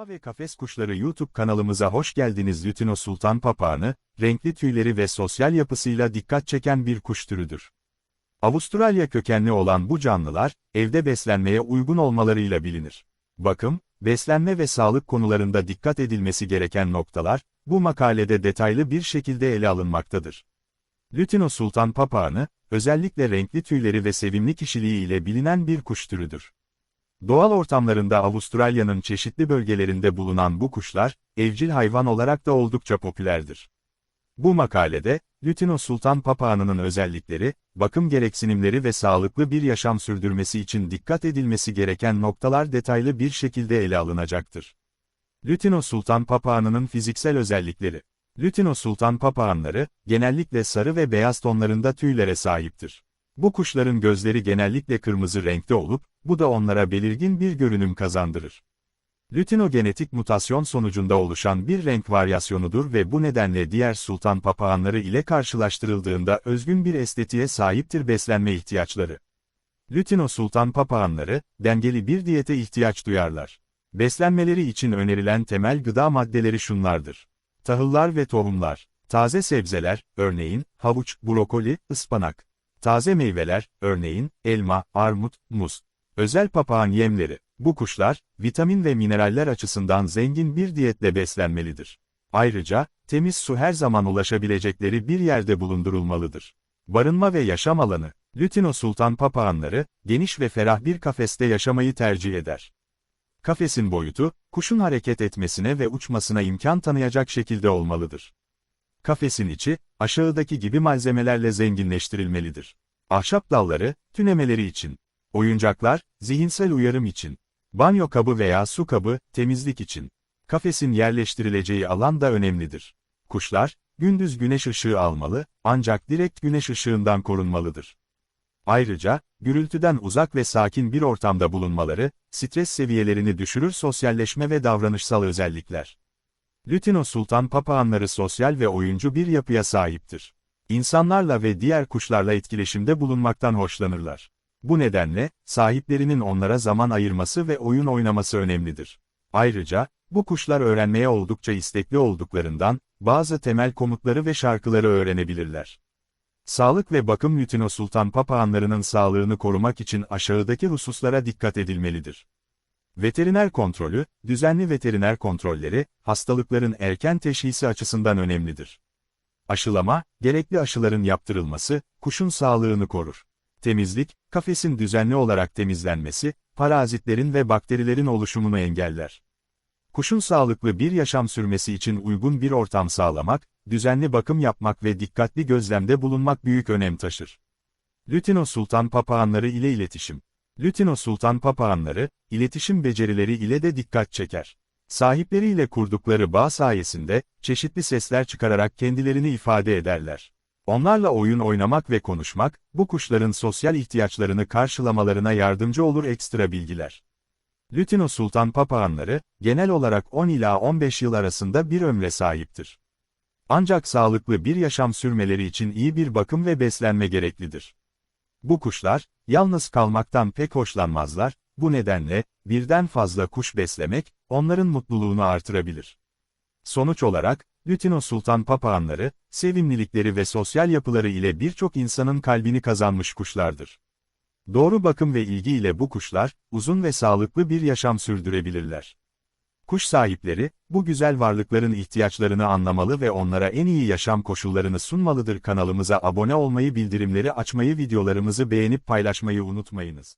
Yuva ve Kafes Kuşları YouTube kanalımıza hoş geldiniz. Lütino sultan papağanı, renkli tüyleri ve sosyal yapısıyla dikkat çeken bir kuş türüdür. Avustralya kökenli olan bu canlılar, evde beslenmeye uygun olmalarıyla bilinir. Bakım, beslenme ve sağlık konularında dikkat edilmesi gereken noktalar, bu makalede detaylı bir şekilde ele alınmaktadır. Lütino sultan papağanı, özellikle renkli tüyleri ve sevimli kişiliği ile bilinen bir kuş türüdür. Doğal ortamlarında Avustralya'nın çeşitli bölgelerinde bulunan bu kuşlar, evcil hayvan olarak da oldukça popülerdir. Bu makalede, Lütino sultan papağanının özellikleri, bakım gereksinimleri ve sağlıklı bir yaşam sürdürmesi için dikkat edilmesi gereken noktalar detaylı bir şekilde ele alınacaktır. Lütino sultan papağanının fiziksel özellikleri Lütino sultan papağanları, genellikle sarı ve beyaz tonlarında tüylere sahiptir. Bu kuşların gözleri genellikle kırmızı renkte olup, bu da onlara belirgin bir görünüm kazandırır. Lütino genetik mutasyon sonucunda oluşan bir renk varyasyonudur ve bu nedenle diğer sultan papağanları ile karşılaştırıldığında özgün bir estetiğe sahiptir beslenme ihtiyaçları. Lütino sultan papağanları, dengeli bir diyete ihtiyaç duyarlar. Beslenmeleri için önerilen temel gıda maddeleri şunlardır. Tahıllar ve tohumlar, taze sebzeler, örneğin, havuç, brokoli, ıspanak. Taze meyveler, örneğin, elma, armut, muz. Özel papağan yemleri. Bu kuşlar, vitamin ve mineraller açısından zengin bir diyetle beslenmelidir. Ayrıca, temiz su her zaman ulaşabilecekleri bir yerde bulundurulmalıdır. Barınma ve yaşam alanı. Lütino sultan papağanları, geniş ve ferah bir kafeste yaşamayı tercih eder. Kafesin boyutu, kuşun hareket etmesine ve uçmasına imkan tanıyacak şekilde olmalıdır. Kafesin içi, aşağıdaki gibi malzemelerle zenginleştirilmelidir. Ahşap dalları, tünemeleri için. Oyuncaklar, zihinsel uyarım için. Banyo kabı veya su kabı, temizlik için. Kafesin yerleştirileceği alan da önemlidir. Kuşlar, gündüz güneş ışığı almalı, ancak direkt güneş ışığından korunmalıdır. Ayrıca, gürültüden uzak ve sakin bir ortamda bulunmaları, stres seviyelerini düşürür sosyalleşme ve davranışsal özellikler. Lütino sultan papağanları sosyal ve oyuncu bir yapıya sahiptir. İnsanlarla ve diğer kuşlarla etkileşimde bulunmaktan hoşlanırlar. Bu nedenle, sahiplerinin onlara zaman ayırması ve oyun oynaması önemlidir. Ayrıca, bu kuşlar öğrenmeye oldukça istekli olduklarından, bazı temel komutları ve şarkıları öğrenebilirler. Sağlık ve bakım Lütino sultan papağanlarının sağlığını korumak için aşağıdaki hususlara dikkat edilmelidir. Veteriner kontrolü, düzenli veteriner kontrolleri, hastalıkların erken teşhisi açısından önemlidir. Aşılama, gerekli aşıların yaptırılması, kuşun sağlığını korur. Temizlik, kafesin düzenli olarak temizlenmesi, parazitlerin ve bakterilerin oluşumunu engeller. Kuşun sağlıklı bir yaşam sürmesi için uygun bir ortam sağlamak, düzenli bakım yapmak ve dikkatli gözlemde bulunmak büyük önem taşır. Lütino sultan papağanları ile iletişim Lütino sultan papağanları, iletişim becerileri ile de dikkat çeker. Sahipleriyle kurdukları bağ sayesinde, çeşitli sesler çıkararak kendilerini ifade ederler. Onlarla oyun oynamak ve konuşmak, bu kuşların sosyal ihtiyaçlarını karşılamalarına yardımcı olur ekstra bilgiler. Lütino sultan papağanları, genel olarak 10 ila 15 yıl arasında bir ömre sahiptir. Ancak sağlıklı bir yaşam sürmeleri için iyi bir bakım ve beslenme gereklidir. Bu kuşlar, yalnız kalmaktan pek hoşlanmazlar, bu nedenle, birden fazla kuş beslemek, onların mutluluğunu artırabilir. Sonuç olarak, Lütino sultan papağanları, sevimlilikleri ve sosyal yapıları ile birçok insanın kalbini kazanmış kuşlardır. Doğru bakım ve ilgi ile bu kuşlar, uzun ve sağlıklı bir yaşam sürdürebilirler. Kuş sahipleri, bu güzel varlıkların ihtiyaçlarını anlamalı ve onlara en iyi yaşam koşullarını sunmalıdır. Kanalımıza abone olmayı, bildirimleri açmayı, videolarımızı beğenip paylaşmayı unutmayınız.